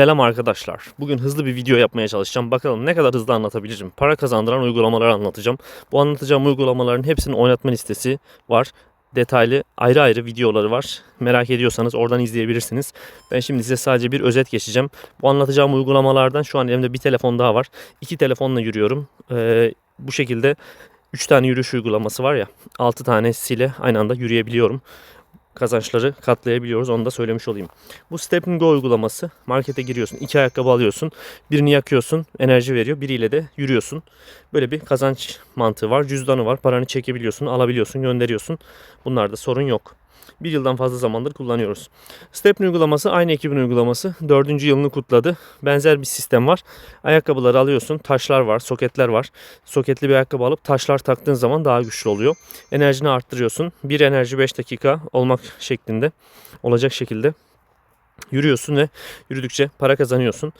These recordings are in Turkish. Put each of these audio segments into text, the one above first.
Selam arkadaşlar. Bugün hızlı bir video yapmaya çalışacağım. Bakalım ne kadar hızlı anlatabilirim. Para kazandıran uygulamaları anlatacağım. Bu anlatacağım uygulamaların hepsinin oynatma listesi var. Detaylı ayrı ayrı videoları var. Merak ediyorsanız oradan izleyebilirsiniz. Ben şimdi size sadece bir özet geçeceğim. Bu anlatacağım uygulamalardan şu an elimde bir telefon daha var. İki telefonla yürüyorum. Ee, bu şekilde 3 tane yürüyüş uygulaması var ya 6 tanesiyle aynı anda yürüyebiliyorum kazançları katlayabiliyoruz. Onu da söylemiş olayım. Bu Step Go uygulaması. Markete giriyorsun. iki ayakkabı alıyorsun. Birini yakıyorsun. Enerji veriyor. Biriyle de yürüyorsun. Böyle bir kazanç mantığı var. Cüzdanı var. Paranı çekebiliyorsun. Alabiliyorsun. Gönderiyorsun. Bunlarda sorun yok. Bir yıldan fazla zamandır kullanıyoruz. Step uygulaması aynı ekibin uygulaması. Dördüncü yılını kutladı. Benzer bir sistem var. Ayakkabıları alıyorsun. Taşlar var. Soketler var. Soketli bir ayakkabı alıp taşlar taktığın zaman daha güçlü oluyor. Enerjini arttırıyorsun. Bir enerji 5 dakika olmak şeklinde olacak şekilde yürüyorsun ve yürüdükçe para kazanıyorsun.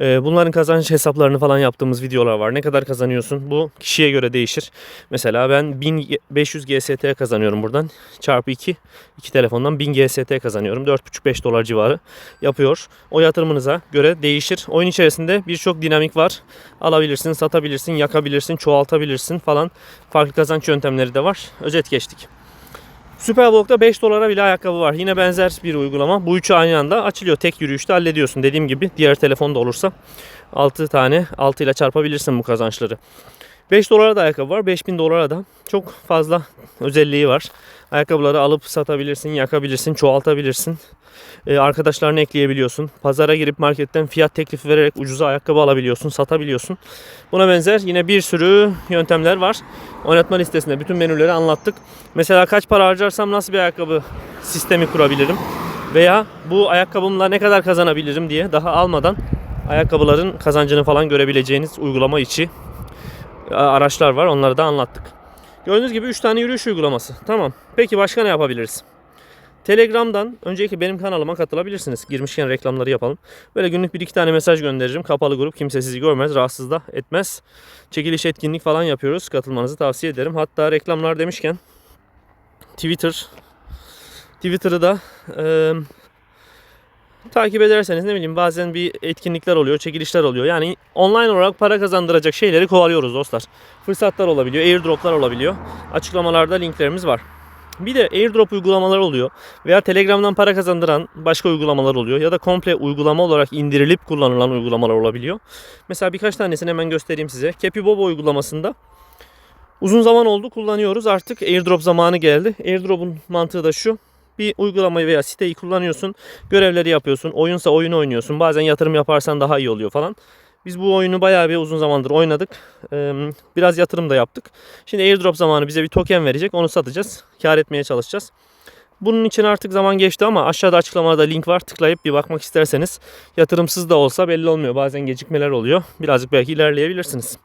Ee, Bunların kazanç hesaplarını falan yaptığımız videolar var. Ne kadar kazanıyorsun? Bu kişiye göre değişir. Mesela ben 1500 GST kazanıyorum buradan. Çarpı 2. iki telefondan 1000 GST kazanıyorum. 4,5-5 dolar civarı yapıyor. O yatırımınıza göre değişir. Oyun içerisinde birçok dinamik var. Alabilirsin, satabilirsin, yakabilirsin, çoğaltabilirsin falan. Farklı kazanç yöntemleri de var. Özet geçtik. Superblog'da 5 dolara bile ayakkabı var. Yine benzer bir uygulama. Bu üçü aynı anda açılıyor. Tek yürüyüşte hallediyorsun. Dediğim gibi diğer telefonda olursa 6 tane 6 ile çarpabilirsin bu kazançları. 5 dolara da ayakkabı var. 5000 dolara da çok fazla özelliği var. Ayakkabıları alıp satabilirsin, yakabilirsin, çoğaltabilirsin. Ee, arkadaşlarını ekleyebiliyorsun. Pazara girip marketten fiyat teklifi vererek ucuza ayakkabı alabiliyorsun, satabiliyorsun. Buna benzer yine bir sürü yöntemler var. Oynatma listesinde bütün menüleri anlattık. Mesela kaç para harcarsam nasıl bir ayakkabı sistemi kurabilirim? Veya bu ayakkabımla ne kadar kazanabilirim diye daha almadan ayakkabıların kazancını falan görebileceğiniz uygulama içi e, araçlar var. Onları da anlattık. Gördüğünüz gibi 3 tane yürüyüş uygulaması. Tamam. Peki başka ne yapabiliriz? Telegram'dan önceki benim kanalıma katılabilirsiniz. Girmişken reklamları yapalım. Böyle günlük bir iki tane mesaj gönderirim. Kapalı grup kimse sizi görmez, rahatsız da etmez. Çekiliş etkinlik falan yapıyoruz. Katılmanızı tavsiye ederim. Hatta reklamlar demişken Twitter Twitter'ı da e, takip ederseniz ne bileyim bazen bir etkinlikler oluyor, çekilişler oluyor. Yani online olarak para kazandıracak şeyleri kovalıyoruz dostlar. Fırsatlar olabiliyor, airdroplar olabiliyor. Açıklamalarda linklerimiz var. Bir de airdrop uygulamaları oluyor veya Telegram'dan para kazandıran başka uygulamalar oluyor ya da komple uygulama olarak indirilip kullanılan uygulamalar olabiliyor. Mesela birkaç tanesini hemen göstereyim size. Kepibobo uygulamasında uzun zaman oldu kullanıyoruz. Artık airdrop zamanı geldi. Airdrop'un mantığı da şu. Bir uygulamayı veya siteyi kullanıyorsun. Görevleri yapıyorsun. Oyunsa oyun oynuyorsun. Bazen yatırım yaparsan daha iyi oluyor falan. Biz bu oyunu bayağı bir uzun zamandır oynadık. Biraz yatırım da yaptık. Şimdi airdrop zamanı bize bir token verecek. Onu satacağız. Kar etmeye çalışacağız. Bunun için artık zaman geçti ama aşağıda açıklamada link var. Tıklayıp bir bakmak isterseniz yatırımsız da olsa belli olmuyor. Bazen gecikmeler oluyor. Birazcık belki ilerleyebilirsiniz.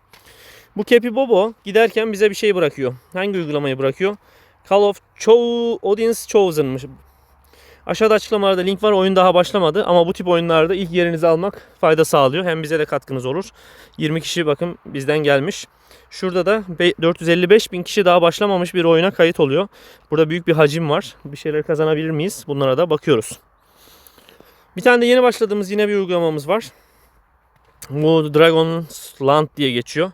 Bu Kepi Bobo giderken bize bir şey bırakıyor. Hangi uygulamayı bırakıyor? Call of Cho Audience Chosen'mış. Aşağıda açıklamalarda link var. Oyun daha başlamadı ama bu tip oyunlarda ilk yerinizi almak fayda sağlıyor. Hem bize de katkınız olur. 20 kişi bakın bizden gelmiş. Şurada da be- 455 bin kişi daha başlamamış bir oyuna kayıt oluyor. Burada büyük bir hacim var. Bir şeyler kazanabilir miyiz? Bunlara da bakıyoruz. Bir tane de yeni başladığımız yine bir uygulamamız var. Bu Dragon's Land diye geçiyor.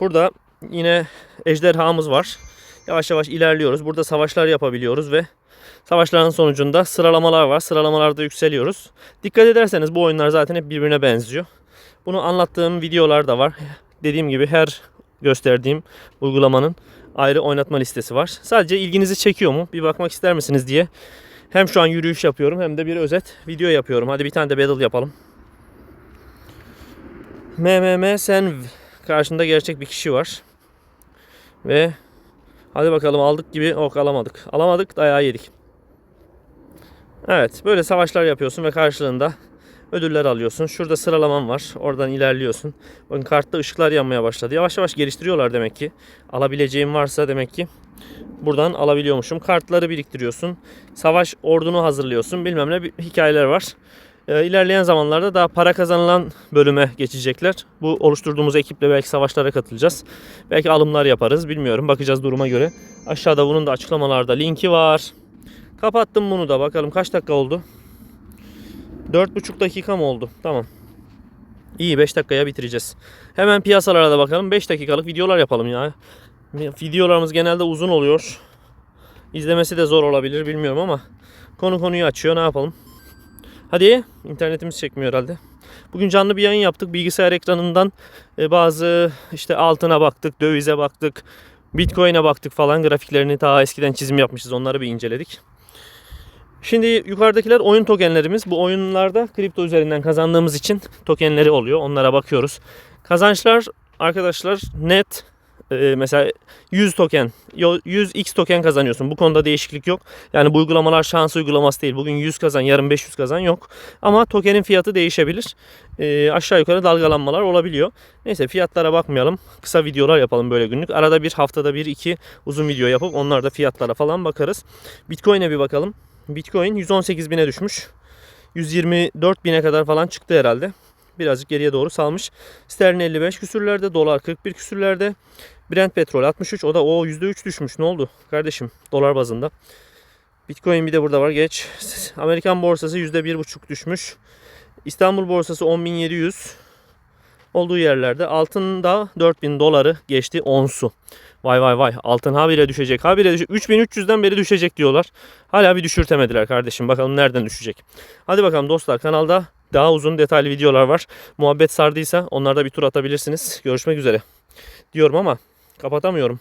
Burada yine ejderhamız var. Yavaş yavaş ilerliyoruz. Burada savaşlar yapabiliyoruz ve Savaşların sonucunda sıralamalar var. Sıralamalarda yükseliyoruz. Dikkat ederseniz bu oyunlar zaten hep birbirine benziyor. Bunu anlattığım videolar da var. Dediğim gibi her gösterdiğim uygulamanın ayrı oynatma listesi var. Sadece ilginizi çekiyor mu? Bir bakmak ister misiniz diye. Hem şu an yürüyüş yapıyorum hem de bir özet video yapıyorum. Hadi bir tane de battle yapalım. MMM Senv karşında gerçek bir kişi var. Ve hadi bakalım aldık gibi ok alamadık. Alamadık dayağı yedik. Evet böyle savaşlar yapıyorsun ve karşılığında ödüller alıyorsun. Şurada sıralaman var. Oradan ilerliyorsun. Bakın kartta ışıklar yanmaya başladı. Yavaş yavaş geliştiriyorlar demek ki. Alabileceğim varsa demek ki buradan alabiliyormuşum. Kartları biriktiriyorsun. Savaş ordunu hazırlıyorsun. Bilmem ne hikayeler var. Ee, ilerleyen zamanlarda daha para kazanılan bölüme geçecekler. Bu oluşturduğumuz ekiple belki savaşlara katılacağız. Belki alımlar yaparız. Bilmiyorum. Bakacağız duruma göre. Aşağıda bunun da açıklamalarda linki var. Kapattım bunu da. Bakalım kaç dakika oldu? 4,5 dakika mı oldu? Tamam. İyi 5 dakikaya bitireceğiz. Hemen piyasalara da bakalım. 5 dakikalık videolar yapalım ya. Videolarımız genelde uzun oluyor. İzlemesi de zor olabilir bilmiyorum ama konu konuyu açıyor ne yapalım. Hadi internetimiz çekmiyor herhalde. Bugün canlı bir yayın yaptık. Bilgisayar ekranından e, bazı işte altına baktık, dövize baktık, Bitcoin'e baktık falan. Grafiklerini daha eskiden çizim yapmışız. Onları bir inceledik. Şimdi yukarıdakiler oyun tokenlerimiz. Bu oyunlarda kripto üzerinden kazandığımız için tokenleri oluyor. Onlara bakıyoruz. Kazançlar arkadaşlar net e, mesela 100 token, yo- 100x token kazanıyorsun. Bu konuda değişiklik yok. Yani bu uygulamalar şans uygulaması değil. Bugün 100 kazan, yarın 500 kazan yok. Ama tokenin fiyatı değişebilir. E, aşağı yukarı dalgalanmalar olabiliyor. Neyse fiyatlara bakmayalım. Kısa videolar yapalım böyle günlük. Arada bir haftada bir iki uzun video yapıp onlarda fiyatlara falan bakarız. Bitcoin'e bir bakalım. Bitcoin 118 bine düşmüş. 124 bine kadar falan çıktı herhalde. Birazcık geriye doğru salmış. Sterlin 55 küsürlerde, dolar 41 küsürlerde. Brent petrol 63. O da o %3 düşmüş. Ne oldu kardeşim dolar bazında? Bitcoin bir de burada var. Geç. Amerikan borsası %1,5 düşmüş. İstanbul borsası 10.700 olduğu yerlerde. Altın da 4000 doları geçti onsu. Vay vay vay. Altın habire düşecek. Habire düşecek. 3300'den beri düşecek diyorlar. Hala bir düşürtemediler kardeşim. Bakalım nereden düşecek. Hadi bakalım dostlar kanalda daha uzun detaylı videolar var. Muhabbet sardıysa onlarda bir tur atabilirsiniz. Görüşmek üzere. Diyorum ama kapatamıyorum.